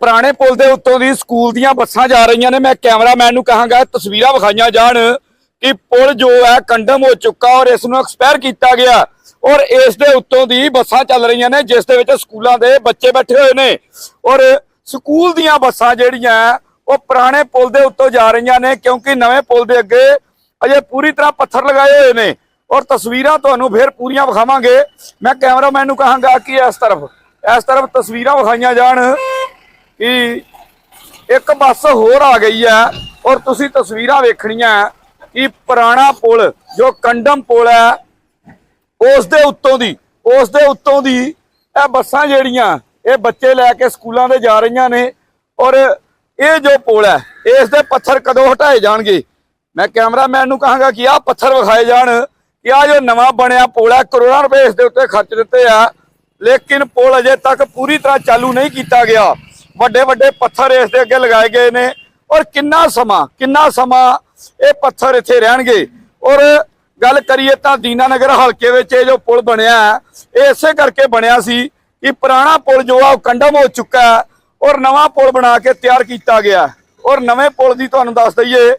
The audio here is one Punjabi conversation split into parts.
ਪੁਰਾਣੇ ਪੁਲ ਦੇ ਉੱਤੋਂ ਦੀ ਸਕੂਲ ਦੀਆਂ ਬੱਸਾਂ ਜਾ ਰਹੀਆਂ ਨੇ। ਮੈਂ ਕੈਮਰਾਮੈਨ ਨੂੰ ਕਹਾਂਗਾ, ਤਸਵੀਰਾਂ ਵਿਖਾਈਆਂ ਜਾਣ ਕਿ ਪੁਲ ਜੋ ਹੈ ਕੰਡਮ ਹੋ ਚੁੱਕਾ ਔਰ ਇਸ ਨੂੰ ਐਕਸਪਾਇਰ ਕੀਤਾ ਗਿਆ ਔਰ ਇਸ ਦੇ ਉੱਤੋਂ ਦੀ ਬੱਸਾਂ ਚੱਲ ਰਹੀਆਂ ਨੇ, ਜਿਸ ਦੇ ਵਿੱਚ ਸਕੂਲਾਂ ਦੇ ਬੱਚੇ ਬੈਠੇ ਹੋਏ ਨੇ। ਔਰ ਸਕੂਲ ਦੀਆਂ ਬੱਸਾਂ ਜਿਹੜੀਆਂ ਉਹ ਪੁਰਾਣੇ ਪੁਲ ਦੇ ਉੱਤੋਂ ਜਾ ਰਹੀਆਂ ਨੇ ਕਿਉਂਕਿ ਨਵੇਂ ਪੁਲ ਦੇ ਅੱਗੇ ਅਜੇ ਪੂਰੀ ਤਰ੍ਹਾਂ ਪੱਥਰ ਲਗਾਏ ਹੋਏ ਨੇ। ਔਰ ਤਸਵੀਰਾਂ ਤੁਹਾਨੂੰ ਫਿਰ ਪੂਰੀਆਂ ਵਿਖਾਵਾਂਗੇ। ਮੈਂ ਕੈਮਰਾਮੈਨ ਨੂੰ ਕਹਾਂਗਾ ਕਿ ਇਸ ਤਰਫ ਇਸ ਤਰਫ ਤਸਵੀਰਾਂ ਵਿਖਾਈਆਂ ਜਾਣ। ਕਿ ਇੱਕ ਬੱਸ ਹੋਰ ਆ ਗਈ ਹੈ ਔਰ ਤੁਸੀਂ ਤਸਵੀਰਾਂ ਵੇਖਣੀਆਂ ਕਿ ਪੁਰਾਣਾ ਪੁਲ ਜੋ ਕੰਡਮ ਪੁਲ ਹੈ, ਉਸ ਦੇ ਉੱਤੋਂ ਦੀ, ਉਸ ਦੇ ਉੱਤੋਂ ਦੀ ਇਹ ਬੱਸਾਂ ਜਿਹੜੀਆਂ, ਇਹ ਬੱਚੇ ਲੈ ਕੇ ਸਕੂਲਾਂ ਦੇ ਜਾ ਰਹੀਆਂ ਨੇ ਔਰ ਇਹ ਜੋ ਪੁਲ ਹੈ, ਇਸ ਦੇ ਪੱਥਰ ਕਦੋਂ ਹਟਾਏ ਜਾਣਗੇ? ਮੈਂ ਕੈਮਰਾਮੈਨ ਨੂੰ ਕਹਾਂਗਾ ਕਿ ਆਹ ਪੱਥਰ ਵਿਖਾਏ ਜਾਣ ਕਿ ਆਹ ਜੋ ਨਵਾਂ ਬਣਿਆ ਪੁਲ ਹੈ, ਕਰੋੜਾਂ ਰੁਪਏ ਇਸ ਦੇ ਉੱਤੇ ਖਰਚ ਦਿੱਤੇ ਆ, ਲੇਕਿਨ ਪੁਲ ਅਜੇ ਤੱਕ ਪੂਰੀ ਤਰ੍ਹਾਂ ਚਾਲੂ ਨਹੀਂ ਕੀਤਾ ਗਿਆ। ਵੱਡੇ ਵੱਡੇ ਪੱਥਰ ਇਸ ਦੇ ਅੱਗੇ ਲਗਾਏ ਗਏ ਨੇ। ਔਰ ਕਿੰਨਾ ਸਮਾਂ ਕਿੰਨਾ ਸਮਾਂ ਇਹ ਪੱਥਰ ਇੱਥੇ ਰਹਿਣਗੇ? ਔਰ ਗੱਲ ਕਰੀਏ ਤਾਂ ਦੀਨਾਨਗਰ ਹਲਕੇ ਵਿੱਚ ਇਹ ਜੋ ਪੁਲ ਬਣਿਆ ਹੈ, ਇਹ ਇਸੇ ਕਰਕੇ ਬਣਿਆ ਸੀ ਕਿ ਪੁਰਾਣਾ ਪੁਲ ਜੋ ਆ ਉਹ ਕੰਡਮ ਹੋ ਚੁੱਕਾ ਹੈ ਔਰ ਨਵਾਂ ਪੁਲ ਬਣਾ ਕੇ ਤਿਆਰ ਕੀਤਾ ਗਿਆ ਔਰ ਨਵੇਂ ਪੁਲ ਦੀ ਤੁਹਾਨੂੰ ਦੱਸ ਦਈਏ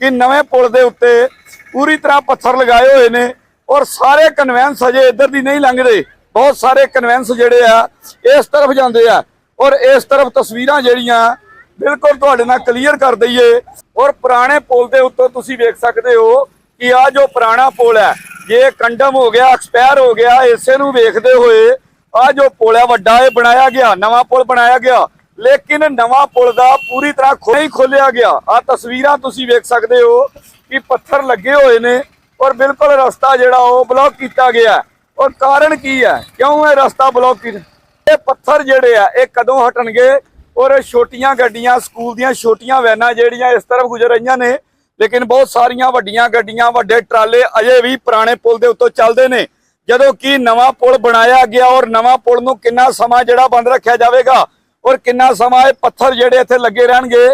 ਕਿ ਨਵੇਂ ਪੁਲ ਦੇ ਉੱਤੇ ਪੂਰੀ ਤਰ੍ਹਾਂ ਪੱਥਰ ਲਗਾਏ ਹੋਏ ਨੇ ਔਰ ਸਾਰੇ ਕਨਵੈਂਸ ਹਜੇ ਇੱਧਰ ਦੀ ਨਹੀਂ ਲੰਘਦੇ। ਬਹੁਤ ਸਾਰੇ ਕਨਵੈਂਸ ਜਿਹੜੇ ਆ ਇਸ ਤਰਫ ਜਾਂਦੇ ਆ। ਔਰ ਇਸ ਤਰਫ ਤਸਵੀਰਾਂ ਜਿਹੜੀਆਂ ਬਿਲਕੁਲ ਤੁਹਾਡੇ ਨਾਲ ਕਲੀਅਰ ਕਰ ਦਈਏ। ਔਰ ਪੁਰਾਣੇ ਪੁਲ ਦੇ ਉੱਤੋਂ ਤੁਸੀਂ ਵੇਖ ਸਕਦੇ ਹੋ ਕਿ ਆ ਜੋ ਪੁਰਾਣਾ ਪੁਲ ਹੈ, ਜੇ ਕੰਡਮ ਹੋ ਗਿਆ, ਐਕਸਪਾਇਰ ਹੋ ਗਿਆ, ਇਸੇ ਨੂੰ ਵੇਖਦੇ ਹੋਏ ਆ ਜੋ ਪੁਲ ਹੈ ਵੱਡਾ, ਇਹ ਬਣਾਇਆ ਗਿਆ, ਨਵਾਂ ਪੁਲ ਬਣਾਇਆ ਗਿਆ। ਲੇਕਿਨ ਨਵਾਂ ਪੁਲ ਦਾ ਪੂਰੀ ਤਰ੍ਹਾਂ ਨਹੀਂ ਖੋਲਿਆ ਗਿਆ। ਆ ਤਸਵੀਰਾਂ ਤੁਸੀਂ ਵੇਖ ਸਕਦੇ ਹੋ ਕਿ ਪੱਥਰ ਲੱਗੇ ਹੋਏ ਨੇ ਔਰ ਬਿਲਕੁਲ ਰਸਤਾ ਜਿਹੜਾ ਉਹ ਬਲੌਕ ਕੀਤਾ ਗਿਆ ਔਰ ਕਾਰਨ ਕੀ ਹੈ? ਕਿਉਂ ਇਹ ਰਸਤਾ ਬਲੌਕ ਕੀਤਾ? ਇਹ ਪੱਥਰ ਜਿਹੜੇ ਆ, ਇਹ ਕਦੋਂ ਹਟਣਗੇ? ਔਰ ਛੋਟੀਆਂ ਗੱਡੀਆਂ, ਸਕੂਲ ਦੀਆਂ ਛੋਟੀਆਂ ਵੈਨਾਂ ਜਿਹੜੀਆਂ ਇਸ ਤਰਫ ਗੁਜ਼ਰ ਰਹੀਆਂ ਨੇ, ਲੇਕਿਨ ਬਹੁਤ ਸਾਰੀਆਂ ਵੱਡੀਆਂ ਗੱਡੀਆਂ, ਵੱਡੇ ਟਰਾਲੇ ਅਜੇ ਵੀ ਪੁਰਾਣੇ ਪੁਲ ਦੇ ਉੱਤੋਂ ਚੱਲਦੇ ਨੇ। ਜਦੋਂ ਕਿ ਨਵਾਂ ਪੁਲ ਬਣਾਇਆ ਗਿਆ ਔਰ ਨਵਾਂ ਪੁਲ ਨੂੰ ਕਿੰਨਾ ਸਮਾਂ ਜਿਹੜਾ ਬੰਦ ਰੱਖਿਆ ਜਾਵੇਗਾ ਔਰ ਕਿੰਨਾ ਸਮਾਂ ਇਹ ਪੱਥਰ ਜਿਹੜੇ ਇੱਥੇ ਲੱਗੇ ਰਹਿਣਗੇ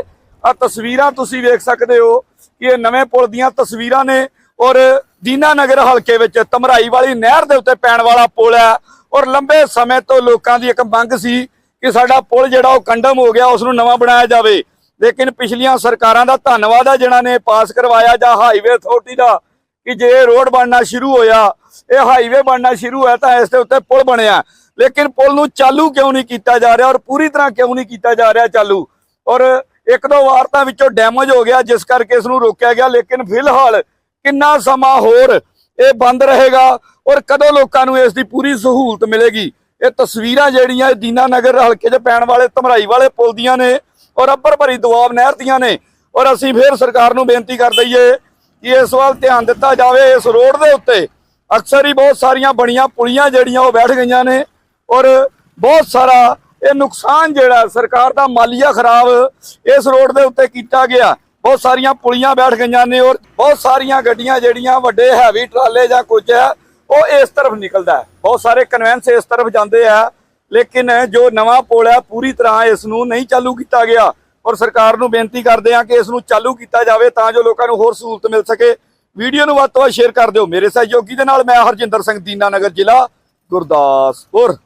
ਆ ਤਸਵੀਰਾਂ ਤੁਸੀਂ ਵੇਖ ਸਕਦੇ ਹੋ ਕਿ ਇਹ ਨਵੇਂ ਪੁਲ ਦੀਆਂ ਤਸਵੀਰਾਂ ਨੇ ਔਰ ਦੀਨਾ ਨਗਰ ਹਲਕੇ ਵਿੱਚ ਤਮਰਾਈ ਵਾਲੀ ਨਹਿਰ ਦੇ ਉੱਤੇ ਪੈਣ ਵਾਲਾ ਪੁਲ ਹੈ। ਔਰ ਲੰਬੇ ਸਮੇਂ ਤੋਂ ਲੋਕਾਂ ਦੀ ਇੱਕ ਮੰਗ ਸੀ ਕਿ ਸਾਡਾ ਪੁਲ ਜਿਹੜਾ ਉਹ ਕੰਡਮ ਹੋ ਗਿਆ ਉਸ ਨੂੰ ਨਵਾਂ ਬਣਾਇਆ ਜਾਵੇ। ਲੇਕਿਨ ਪਿਛਲੀਆਂ ਸਰਕਾਰਾਂ ਦਾ ਧੰਨਵਾਦ ਆ, ਜਿਨ੍ਹਾਂ ਨੇ ਪਾਸ ਕਰਵਾਇਆ ਜਾਂ ਹਾਈਵੇ ਅਥਾਰਟੀ ਦਾ, ਕਿ ਜੇ ਰੋਡ ਬਣਨਾ ਸ਼ੁਰੂ ਹੋਇਆ, ਇਹ ਹਾਈਵੇ ਬਣਨਾ ਸ਼ੁਰੂ ਹੋਇਆ ਤਾਂ ਇਸ ਦੇ ਉੱਤੇ ਪੁਲ ਬਣਿਆ। ਲੇਕਿਨ ਪੁਲ ਨੂੰ ਚਾਲੂ ਕਿਉਂ ਨਹੀਂ ਕੀਤਾ ਜਾ ਰਿਹਾ ਔਰ ਪੂਰੀ ਤਰ੍ਹਾਂ ਕਿਉਂ ਨਹੀਂ ਕੀਤਾ ਜਾ ਰਿਹਾ ਚਾਲੂ? ਔਰ ਇੱਕ ਦੋ ਵਾਰ ਤਾਂ ਵਿੱਚੋਂ ਡੈਮੇਜ ਹੋ ਗਿਆ, ਜਿਸ ਕਰਕੇ ਇਸ ਨੂੰ ਰੋਕਿਆ ਗਿਆ। ਲੇਕਿਨ ਫਿਲਹਾਲ ਕਿੰਨਾ ਸਮਾਂ ਹੋਰ ਇਹ ਬੰਦ ਰਹੇਗਾ ਔਰ ਕਦੋਂ ਲੋਕਾਂ ਨੂੰ ਇਸ ਦੀ ਪੂਰੀ ਸਹੂਲਤ ਮਿਲੇਗੀ? ਇਹ ਤਸਵੀਰਾਂ ਜਿਹੜੀਆਂ ਇਹ ਦੀਨਾਨਗਰ ਹਲਕੇ 'ਚ ਪੈਣ ਵਾਲੇ, ਧਮਰਾਈ ਵਾਲੇ ਪੁਲ ਦੀਆਂ ਨੇ ਔਰ ਅੱਬਰ ਭਰੀ ਦੁਆਬ ਨਹਿਰ ਦੀਆਂ ਨੇ। ਔਰ ਅਸੀਂ ਫੇਰ ਸਰਕਾਰ ਨੂੰ ਬੇਨਤੀ ਕਰ ਦਈਏ ਕਿ ਇਸ ਵੱਲ ਧਿਆਨ ਦਿੱਤਾ ਜਾਵੇ। ਇਸ ਰੋਡ ਦੇ ਉੱਤੇ ਅਕਸਰ ਹੀ ਬਹੁਤ ਸਾਰੀਆਂ ਬਣੀਆਂ ਪੁਲੀਆਂ ਜਿਹੜੀਆਂ ਉਹ ਬੈਠ ਗਈਆਂ ਨੇ ਔਰ ਬਹੁਤ ਸਾਰਾ ਇਹ ਨੁਕਸਾਨ ਜਿਹੜਾ ਸਰਕਾਰ ਦਾ ਮਾਲੀਆ ਖਰਾਬ ਇਸ ਰੋਡ ਦੇ ਉੱਤੇ ਕੀਤਾ ਗਿਆ। ਬਹੁਤ ਸਾਰੀਆਂ ਪੁਲੀਆਂ ਬੈਠ ਗਈਆਂ ਨੇ ਔਰ ਬਹੁਤ ਸਾਰੀਆਂ ਗੱਡੀਆਂ ਜਿਹੜੀਆਂ ਵੱਡੇ ਹੈਵੀ ਟਰਾਲੇ ਜਾਂ ਕੁਝ ਹੈ, ਉਹ ਇਸ ਤਰਫ ਨਿਕਲਦਾ ਹੈ। ਬਹੁਤ ਸਾਰੇ ਕਨਵੈਂਸ ਇਸ ਤਰਫ ਜਾਂਦੇ ਆ, ਲੇਕਿਨ ਜੋ ਨਵਾਂ ਪੁਲ ਹੈ, ਪੂਰੀ ਤਰ੍ਹਾਂ ਇਸ ਨੂੰ ਨਹੀਂ ਚਾਲੂ ਕੀਤਾ ਗਿਆ ਔਰ ਸਰਕਾਰ ਨੂੰ ਬੇਨਤੀ ਕਰਦੇ ਹਾਂ ਕਿ ਇਸ ਨੂੰ ਚਾਲੂ ਕੀਤਾ ਜਾਵੇ ਤਾਂ ਜੋ ਲੋਕਾਂ ਨੂੰ ਹੋਰ ਸਹੂਲਤ ਮਿਲ ਸਕੇ। ਵੀਡੀਓ ਨੂੰ ਵੱਧ ਤੋਂ ਵੱਧ ਸ਼ੇਅਰ ਕਰ ਦਿਓ। ਮੇਰੇ ਸਹਿਯੋਗੀ ਦੇ ਨਾਲ ਮੈਂ ਹਰਜਿੰਦਰ ਸਿੰਘ ਦੀਨਾਨਗਰ ਜ਼ਿਲ੍ਹਾ, ਗੁਰਦਾਸਪੁਰ।